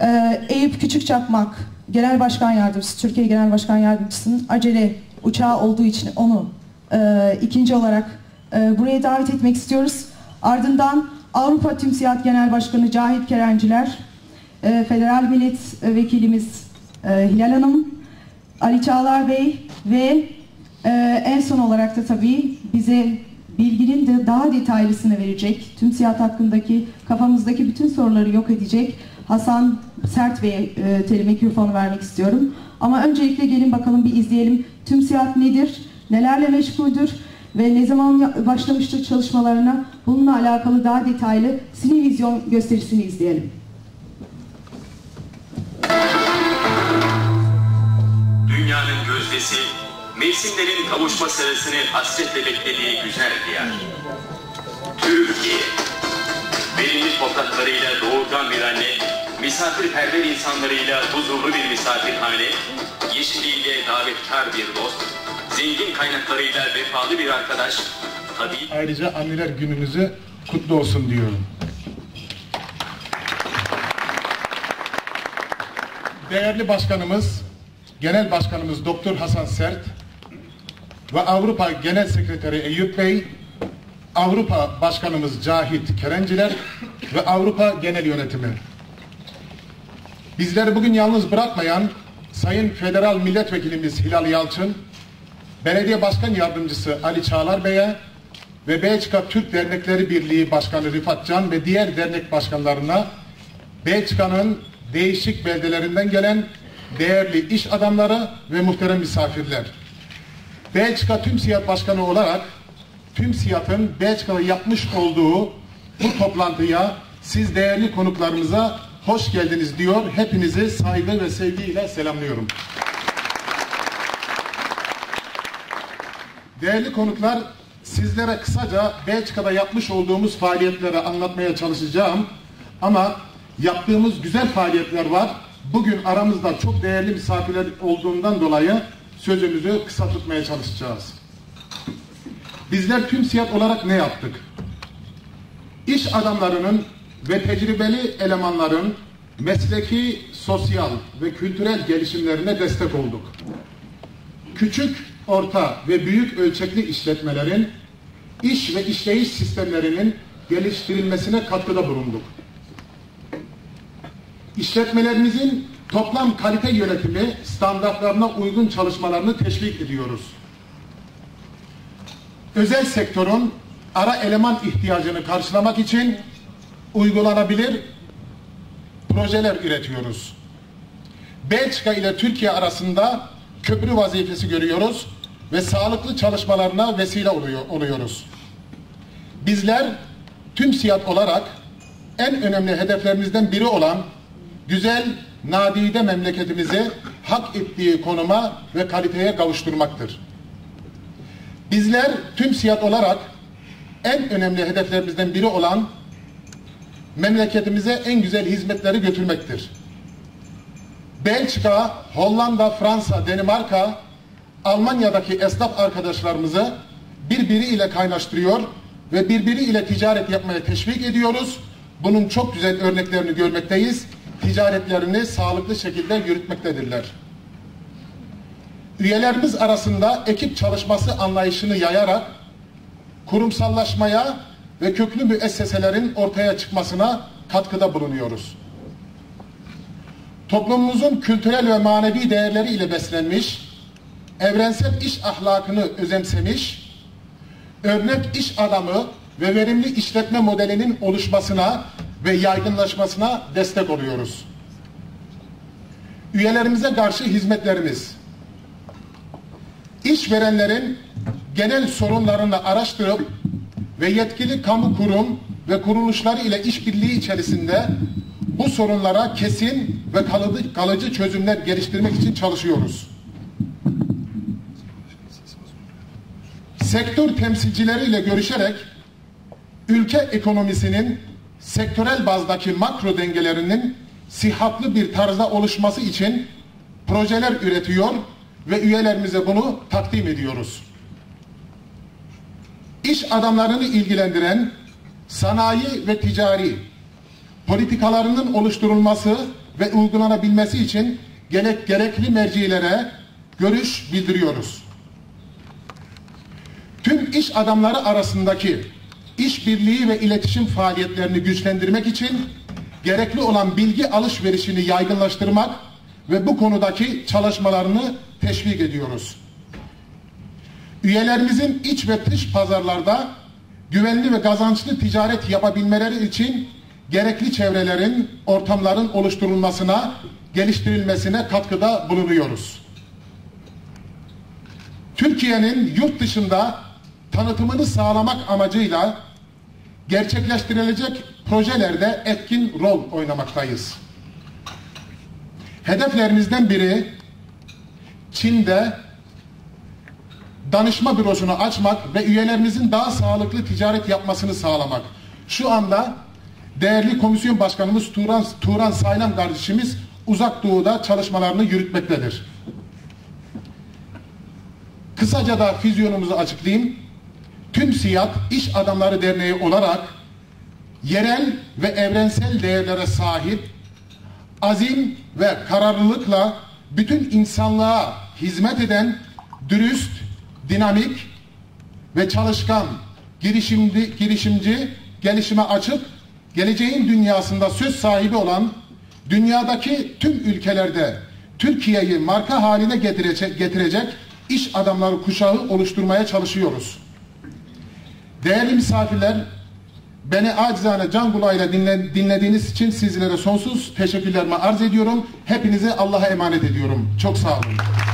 Ee, Eyüp Küçükçakmak, Genel Başkan Yardımcısı, Türkiye Genel Başkan Yardımcısının acele uçağı olduğu için onu e, ikinci olarak e, buraya davet etmek istiyoruz. Ardından Avrupa TÜMSİAD Genel Başkanı Cahit Kerenciler, e, Federal Milletvekilimiz e, Hilal Hanım, Ali Çağlar Bey ve e, en son olarak da tabii bize bilginin de daha detaylısını verecek, TÜMSİAD hakkındaki kafamızdaki bütün soruları yok edecek Hasan Sert Bey'e e, tele mikrofonu vermek istiyorum. Ama öncelikle gelin bakalım bir izleyelim. TÜMSİAD nedir, nelerle meşguldür ve ne zaman başlamıştır çalışmalarına bununla alakalı daha detaylı Sinevizyon gösterisini izleyelim. Dünyanın gözdesi, mevsimlerin kavuşma sırasını hasretle beklediği güzel diyar. Türkiye. Verimli topraklarıyla doğurgan bir anne, misafirperver insanlarıyla huzurlu bir misafirhane, yeşiliyle davetkar bir dost, zengin kaynaklarıyla vefalı bir arkadaş, tabii Ayrıca anneler gününüzü kutlu olsun diyorum. Değerli başkanımız, genel başkanımız Doktor Hasan Sert ve Avrupa Genel Sekreteri Eyüp Bey, Avrupa Başkanımız Cahit Kerenciler ve Avrupa Genel Yönetimi. Bizleri bugün yalnız bırakmayan Sayın Federal Milletvekilimiz Hilal Yalçın, Belediye Başkan Yardımcısı Ali Çağlar Bey'e ve Belçika Türk Dernekleri Birliği Başkanı Rifat Can ve diğer dernek başkanlarına Belçika'nın değişik beldelerinden gelen değerli iş adamları ve muhterem misafirler. Belçika TÜMSİAD Başkanı olarak TÜMSİAD'ın Belçika'da yapmış olduğu bu toplantıya siz değerli konuklarımıza hoş geldiniz diyor. Hepinizi saygı ve sevgiyle selamlıyorum. Değerli konuklar, sizlere kısaca Belçika'da yapmış olduğumuz faaliyetleri anlatmaya çalışacağım. Ama yaptığımız güzel faaliyetler var. Bugün aramızda çok değerli misafirler olduğundan dolayı sözümüzü kısa tutmaya çalışacağız. Bizler tüm siyat olarak ne yaptık? İş adamlarının ve tecrübeli elemanların mesleki, sosyal ve kültürel gelişimlerine destek olduk. Küçük, orta ve büyük ölçekli işletmelerin iş ve işleyiş sistemlerinin geliştirilmesine katkıda bulunduk. İşletmelerimizin toplam kalite yönetimi standartlarına uygun çalışmalarını teşvik ediyoruz. Özel sektörün ara eleman ihtiyacını karşılamak için uygulanabilir projeler üretiyoruz. Belçika ile Türkiye arasında köprü vazifesi görüyoruz ve sağlıklı çalışmalarına vesile oluyor, oluyoruz. Bizler tüm siyat olarak en önemli hedeflerimizden biri olan güzel, nadide memleketimizi hak ettiği konuma ve kaliteye kavuşturmaktır. Bizler tüm siyat olarak en önemli hedeflerimizden biri olan memleketimize en güzel hizmetleri götürmektir. Belçika, Hollanda, Fransa, Danimarka, Almanya'daki esnaf arkadaşlarımızı birbiriyle kaynaştırıyor ve birbiriyle ticaret yapmaya teşvik ediyoruz. Bunun çok güzel örneklerini görmekteyiz. Ticaretlerini sağlıklı şekilde yürütmektedirler. Üyelerimiz arasında ekip çalışması anlayışını yayarak kurumsallaşmaya ve köklü müesseselerin ortaya çıkmasına katkıda bulunuyoruz. Toplumumuzun kültürel ve manevi değerleri ile beslenmiş, evrensel iş ahlakını özemsemiş, örnek iş adamı ve verimli işletme modelinin oluşmasına ve yaygınlaşmasına destek oluyoruz. Üyelerimize karşı hizmetlerimiz, işverenlerin genel sorunlarını araştırıp ve yetkili kamu kurum ve kuruluşları ile işbirliği içerisinde bu sorunlara kesin ve kalıcı, kalıcı çözümler geliştirmek için çalışıyoruz. Sektör temsilcileriyle görüşerek ülke ekonomisinin sektörel bazdaki makro dengelerinin sihatlı bir tarzda oluşması için projeler üretiyor ve üyelerimize bunu takdim ediyoruz. İş adamlarını ilgilendiren sanayi ve ticari, politikalarının oluşturulması ve uygulanabilmesi için gerek, gerekli mercilere görüş bildiriyoruz. Tüm iş adamları arasındaki işbirliği ve iletişim faaliyetlerini güçlendirmek için gerekli olan bilgi alışverişini yaygınlaştırmak ve bu konudaki çalışmalarını teşvik ediyoruz. Üyelerimizin iç ve dış pazarlarda güvenli ve kazançlı ticaret yapabilmeleri için gerekli çevrelerin, ortamların oluşturulmasına, geliştirilmesine katkıda bulunuyoruz. Türkiye'nin yurt dışında tanıtımını sağlamak amacıyla gerçekleştirilecek projelerde etkin rol oynamaktayız. Hedeflerimizden biri Çin'de danışma bürosunu açmak ve üyelerimizin daha sağlıklı ticaret yapmasını sağlamak. Şu anda değerli komisyon başkanımız Turan, Turan Saylan kardeşimiz uzak doğuda çalışmalarını yürütmektedir. Kısaca da fizyonumuzu açıklayayım. Tüm Siyat İş Adamları Derneği olarak yerel ve evrensel değerlere sahip azim ve kararlılıkla bütün insanlığa hizmet eden dürüst, dinamik ve çalışkan girişimci, girişimci gelişime açık, geleceğin dünyasında söz sahibi olan dünyadaki tüm ülkelerde Türkiye'yi marka haline getirecek, getirecek iş adamları kuşağı oluşturmaya çalışıyoruz. Değerli misafirler, beni acizane can kulağıyla dinle, dinlediğiniz için sizlere sonsuz teşekkürlerimi arz ediyorum. Hepinizi Allah'a emanet ediyorum. Çok sağ olun.